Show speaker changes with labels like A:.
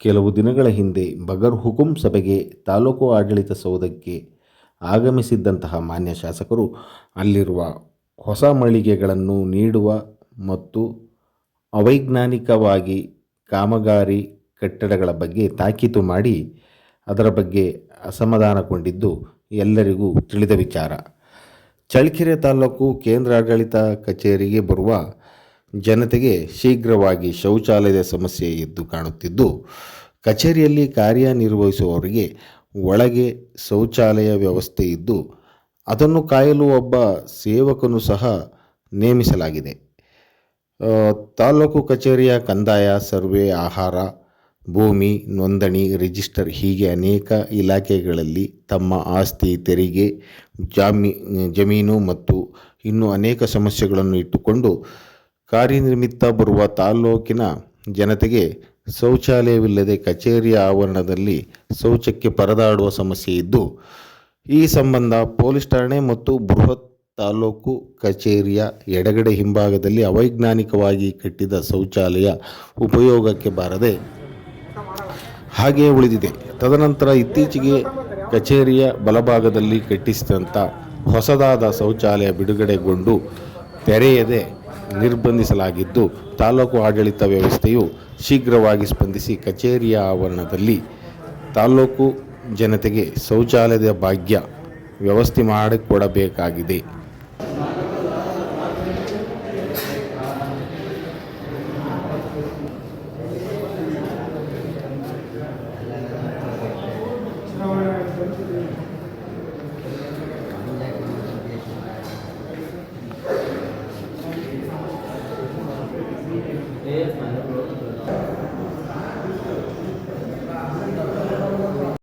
A: ಕೆಲವು ದಿನಗಳ ಹಿಂದೆ ಬಗರ್ ಹುಕುಂ ಸಭೆಗೆ ತಾಲೂಕು ಆಡಳಿತ ಸೌಧಕ್ಕೆ ಆಗಮಿಸಿದ್ದಂತಹ ಮಾನ್ಯ ಶಾಸಕರು ಅಲ್ಲಿರುವ ಹೊಸ ಮಳಿಗೆಗಳನ್ನು ನೀಡುವ ಮತ್ತು ಅವೈಜ್ಞಾನಿಕವಾಗಿ ಕಾಮಗಾರಿ ಕಟ್ಟಡಗಳ ಬಗ್ಗೆ ತಾಕೀತು ಮಾಡಿ ಅದರ ಬಗ್ಗೆ ಅಸಮಾಧಾನಗೊಂಡಿದ್ದು ಎಲ್ಲರಿಗೂ ತಿಳಿದ ವಿಚಾರ. ಚಳ್ಳಕೆರೆ ತಾಲೂಕು ಕೇಂದ್ರಾಡಳಿತ ಕಚೇರಿಗೆ ಬರುವ ಜನತೆಗೆ ಶೀಘ್ರವಾಗಿ ಶೌಚಾಲಯದ ಸಮಸ್ಯೆ ಎದ್ದು ಕಾಣುತ್ತಿದ್ದು, ಕಚೇರಿಯಲ್ಲಿ ಕಾರ್ಯನಿರ್ವಹಿಸುವವರಿಗೆ ಒಳಗೆ ಶೌಚಾಲಯ ವ್ಯವಸ್ಥೆ ಇದ್ದು, ಅದನ್ನು ಕಾಯಲು ಒಬ್ಬ ಸೇವಕನು ಸಹ ನೇಮಿಸಲಾಗಿದೆ. ತಾಲೂಕು ಕಚೇರಿಯ ಕಂದಾಯ, ಸರ್ವೆ, ಆಹಾರ, ಭೂಮಿ, ನೋಂದಣಿ ರಿಜಿಸ್ಟರ್ ಹೀಗೆ ಅನೇಕ ಇಲಾಖೆಗಳಲ್ಲಿ ತಮ್ಮ ಆಸ್ತಿ ತೆರಿಗೆ, ಜಾಮಿ, ಜಮೀನು ಮತ್ತು ಇನ್ನೂ ಅನೇಕ ಸಮಸ್ಯೆಗಳನ್ನು ಇಟ್ಟುಕೊಂಡು ಕಾರ್ಯನಿಮಿತ್ತ ಬರುವ ತಾಲೂಕಿನ ಜನತೆಗೆ ಶೌಚಾಲಯವಿಲ್ಲದೆ ಕಚೇರಿಯ ಆವರಣದಲ್ಲಿ ಶೌಚಕ್ಕೆ ಪರದಾಡುವ ಸಮಸ್ಯೆ ಇದ್ದು, ಈ ಸಂಬಂಧ ಪೊಲೀಸ್ ಠಾಣೆ ಮತ್ತು ಬೃಹತ್ ತಾಲೂಕು ಕಚೇರಿಯ ಎಡಗಡೆ ಹಿಂಭಾಗದಲ್ಲಿ ಅವೈಜ್ಞಾನಿಕವಾಗಿ ಕಟ್ಟಿದ ಶೌಚಾಲಯ ಉಪಯೋಗಕ್ಕೆ ಬಾರದೆ ಹಾಗೆಯೇ ಉಳಿದಿದೆ. ತದನಂತರ ಇತ್ತೀಚೆಗೆ ಕಚೇರಿಯ ಬಲಭಾಗದಲ್ಲಿ ಕಟ್ಟಿಸಿದಂಥ ಹೊಸದಾದ ಶೌಚಾಲಯ ಬಿಡುಗಡೆಗೊಂಡು ತೆರೆಯದೆ ನಿರ್ಬಂಧಿಸಲಾಗಿದ್ದು ತಾಲೂಕು ಆಡಳಿತ ವ್ಯವಸ್ಥೆಯು ಶೀಘ್ರವಾಗಿ ಸ್ಪಂದಿಸಿ ಕಚೇರಿಯ ಆವರಣದಲ್ಲಿ ತಾಲೂಕು ಜನತೆಗೆ ಶೌಚಾಲಯದ ಭಾಗ್ಯ ವ್ಯವಸ್ಥೆ ಮಾಡಿಕೊಡಬೇಕಾಗಿದೆ. ఏ